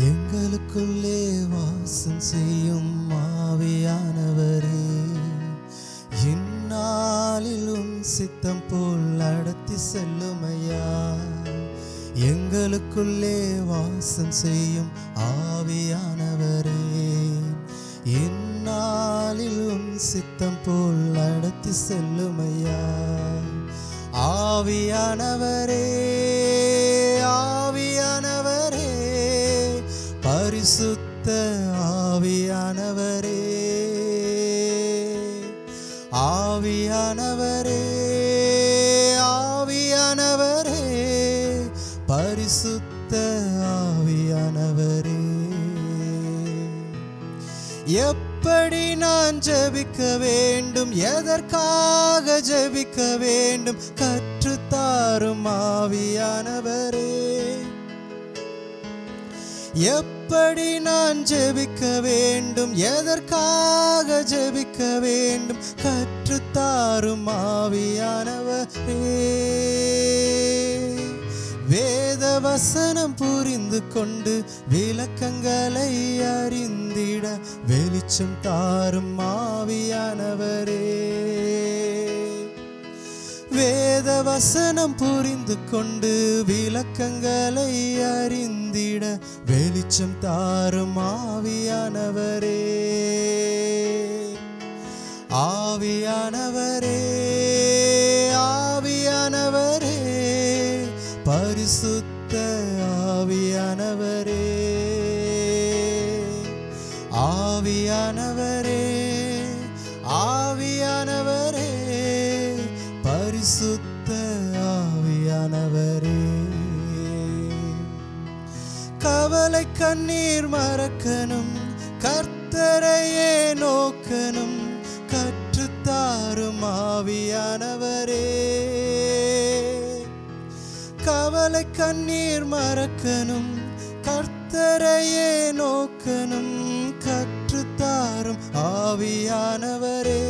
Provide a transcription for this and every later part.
எங்களுக்குள்ளே வாசம் செய்யும் ஆவியானவரே இந்நாளிலும் சித்தம் போல் நடத்தி செல்லுமையா. எங்களுக்குள்ளே வாசம் செய்யும் ஆவியானவரே. இந்நாளிலும் சித்தம் போல் நடத்தி செல்லுமையா. ஆவியானவரே. பரிசுத்த ஆவியானவரே. ஆவியானவரே ஆவியானவரே பரிசுத்த ஆவியானவரே. எப்படி நான் ஜபிக்க வேண்டும்? எதற்காக ஜபிக்க வேண்டும்? கற்றுத்தாரும் ஆவியானவரே. எப்படி நான் ஜெபிக்க வேண்டும்? எதற்காக ஜெபிக்க வேண்டும்? கற்றுத்தாரும் ஆவியானவரே. வேத வசனம் புரிந்து கொண்டு விளக்கங்களை அறிந்திட வெளிச்சம் தாரும் ஆவியானவரே. வேத வசனம் புரிந்து கொண்டு விளக்கங்களை அறிந்திட வெளிச்சம் தாரும் ஆவியானவரே. ஆவியானவரே ஆவியானவரே பரிசுத்த ஆவியானவரே. ஆவியானவரே பரிசுத்த ஆவியானவரே. கவலை கண்ணீர் மறக்கணும் கர்த்தரையே நோக்கணும் கற்றுத்தாரும் ஆவியானவரே. கவலை கண்ணீர் மறக்கணும் கர்த்தரையே நோக்கணும் கற்றுத்தாரும் ஆவியானவரே.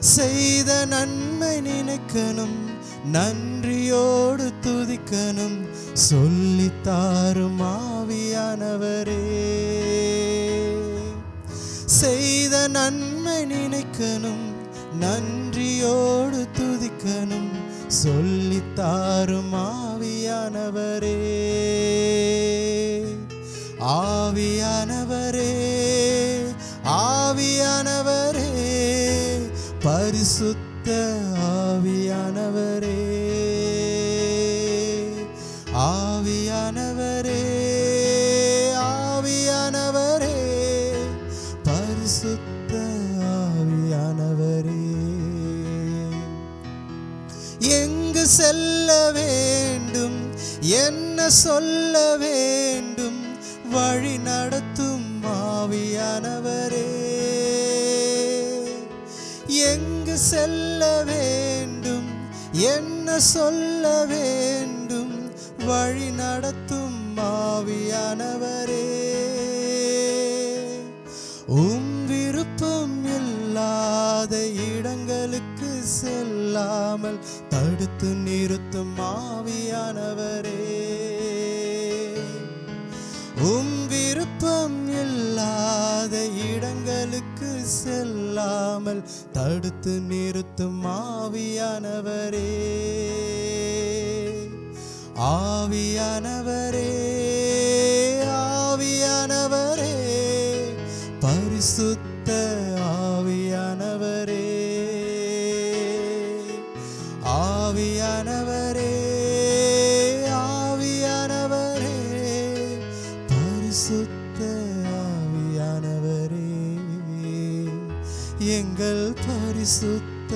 செய்த நன்மை நினைக்கணும் நன்றியோடு துதிக்கணும். சொல்லித்தாரும் ஆவியானவரே செய்த நன்மை நினைக்கணும் நன்றியோடு துதிக்கணும். சொல்லித்தாரும் ஆவியானவரே ஆவியானவரே. ஆவியான பரிசுத்த ஆவியானவரே ஆவியானவரே ஆவியானவரே பரிசுத்த ஆவியானவரே. எங்கு செல்ல வேண்டும் என்ன சொல்ல வேண்டும் வழி நடத்தும் ஆவியானவரே. செல்ல வேண்டும் என்ன சொல்ல வேண்டும்? வழி நடத்தும் மாவியானவரே உம் விருப்பம் இல்லாத இடங்களுக்கு செல்லாமல் தடுத்து நிறுத்தும் மாவியானவரே உம் செல்லாமல் தடுத்து நிறுத்தும் ஆவியானவரே. ஆவியானவரே ஆவியானவரே பரிசுத்த ஆவியானவரே. ஆவியானவரே. எங்கள் பரிசுத்த